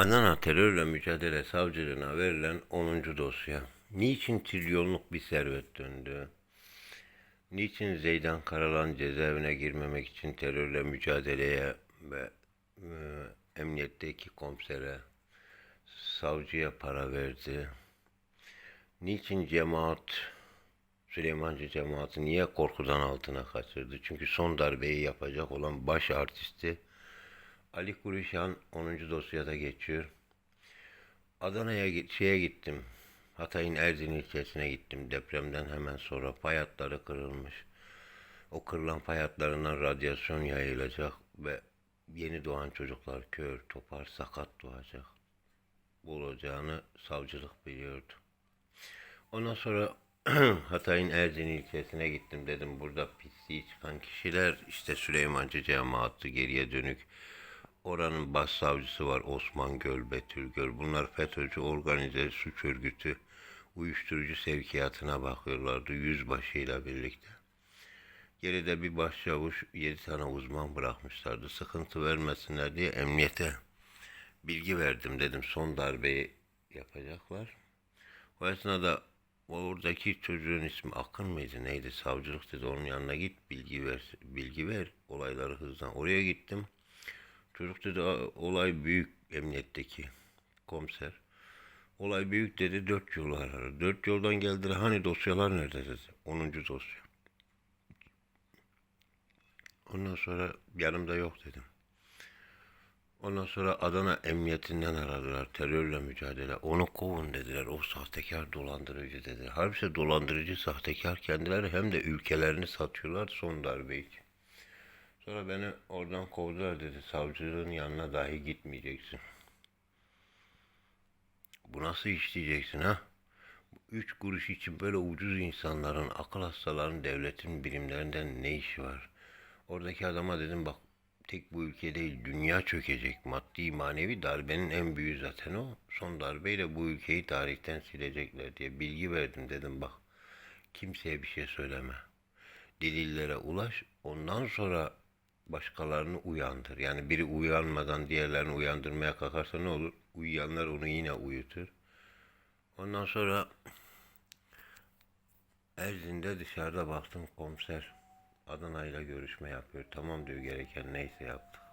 Adana terörle mücadele savcılığına verilen 10. dosya. Niçin trilyonluk bir servet döndü? Niçin Zeydan Karalan cezaevine girmemek için terörle mücadeleye ve e, emniyetteki komisere, savcıya para verdi? Niçin cemaat, Süleymancı cemaati niye korkudan altına kaçırdı? Çünkü son darbeyi yapacak olan baş artisti Ali Kuruşan 10. dosyada geçiyor. Adana'ya şeye gittim. Hatay'ın Erzin ilçesine gittim. Depremden hemen sonra hatları kırılmış. O kırılan hatlarından radyasyon yayılacak ve yeni doğan çocuklar kör, topar, sakat doğacak. Bu olacağını savcılık biliyordu. Ondan sonra Hatay'ın Erzin ilçesine gittim dedim. Burada pisliği çıkan kişiler işte Süleymancı cemaati geriye dönük. Oranın başsavcısı var Osman Göl, Betül Göl. Bunlar FETÖ'cü organize suç örgütü uyuşturucu sevkiyatına bakıyorlardı yüzbaşıyla birlikte. Geride bir başçavuş, yedi tane uzman bırakmışlardı. Sıkıntı vermesinler diye emniyete bilgi verdim dedim. Son darbeyi yapacaklar. O esnada oradaki çocuğun ismi Akın mıydı neydi savcılık dedi onun yanına git bilgi ver bilgi ver olayları hızlan oraya gittim çocuk dedi "A- olay büyük emniyetteki komiser olay büyük dedi dört yolu aradı dört yoldan geldiler hani dosyalar nerede dedi 10. dosya ondan sonra yanımda yok dedim Ondan sonra Adana Emniyetinden aradılar. Terörle mücadele. Onu kovun dediler. O sahtekar dolandırıcı dediler. Halbuki dolandırıcı sahtekar kendileri hem de ülkelerini satıyorlar son darbe için. Sonra beni oradan kovdular dedi. Savcılığın yanına dahi gitmeyeceksin. Bu nasıl iş diyeceksin ha? Üç kuruş için böyle ucuz insanların, akıl hastaların devletin birimlerinden ne işi var? Oradaki adama dedim bak tek bu ülke değil dünya çökecek. Maddi manevi darbenin en büyüğü zaten o. Son darbeyle bu ülkeyi tarihten silecekler diye bilgi verdim dedim bak. Kimseye bir şey söyleme. Delillere ulaş ondan sonra başkalarını uyandır. Yani biri uyanmadan diğerlerini uyandırmaya kalkarsa ne olur? Uyuyanlar onu yine uyutur. Ondan sonra Erzin'de dışarıda baktım komiser Adana'yla görüşme yapıyor. Tamam diyor gereken neyse yaptık.